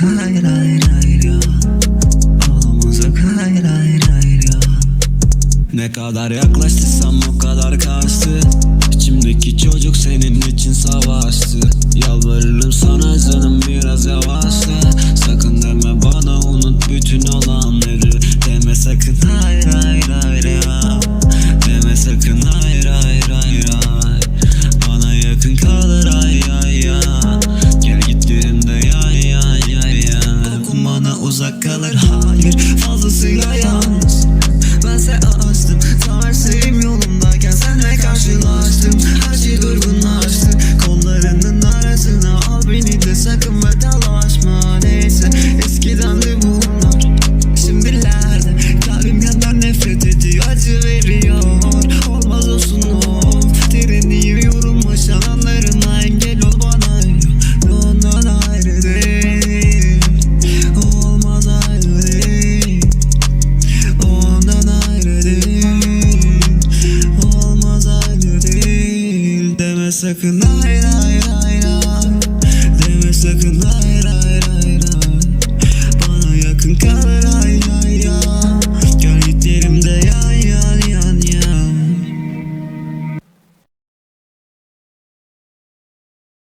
Hayır hayır hayır ya. Ağlamazdık hayır hayır hayır ya. Ne kadar yaklaştıysam o kadar kaçtı İçimdeki çocuk senin için savaştı. Yalvarırım sana canım biraz yavaşla. Sakın deme bana unut bütün olanları. Deme sakın hayır hayır hayır ya. Uzak kalır. Hayır Fazlasıyla yalnız. Bense açtım Tarsayım yolumdayken Deme sakın hayır hayır hayır. Deme sakın hayır.